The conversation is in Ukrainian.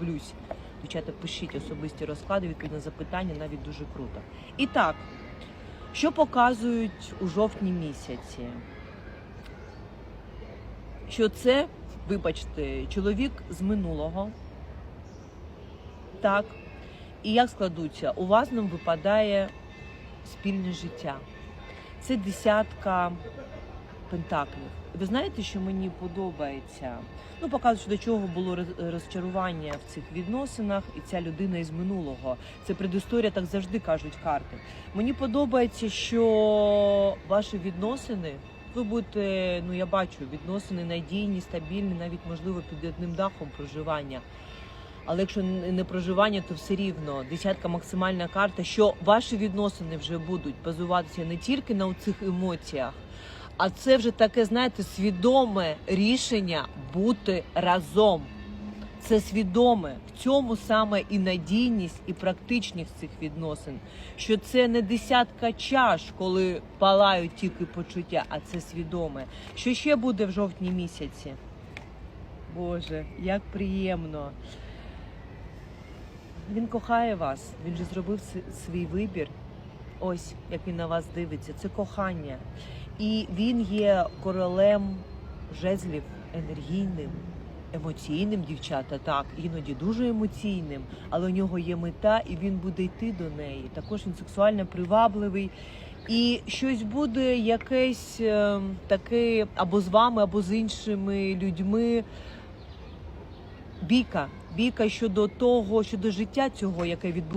Дивлюсь. Дівчата, пишіть особисті розклади, відповідь на запитання, навіть дуже круто. І так, що показують у жовтні місяці? Що це, вибачте, чоловік з минулого. Так. І як складуться? У вас нам випадає спільне життя. Це десятка пентаклів. Ви знаєте, що мені подобається? Ну, показують, до чого було роз- розчарування в цих відносинах, і ця людина із минулого. Це предісторія, так завжди кажуть карти. Мені подобається, що ваші відносини. Ви будете, ну я бачу, відносини надійні, стабільні, навіть можливо під одним дахом проживання. Але якщо не проживання, то все рівно десятка максимальна карта, що ваші відносини вже будуть базуватися не тільки на цих емоціях, а це вже таке, знаєте, свідоме рішення бути разом. Це свідоме в цьому саме і надійність, і практичність цих відносин. Що це не десятка чаш, коли палають тільки почуття, а це свідоме. Що ще буде в жовтні місяці? Боже, як приємно. Він кохає вас, він же зробив свій вибір. Ось як він на вас дивиться. Це кохання. І він є королем жезлів енергійним, емоційним, дівчата, так, іноді дуже емоційним, але у нього є мета, і він буде йти до неї. Також він сексуально привабливий. І щось буде якесь е, таке або з вами, або з іншими людьми. Бійка, бійка щодо того, щодо життя цього, яке відбувається.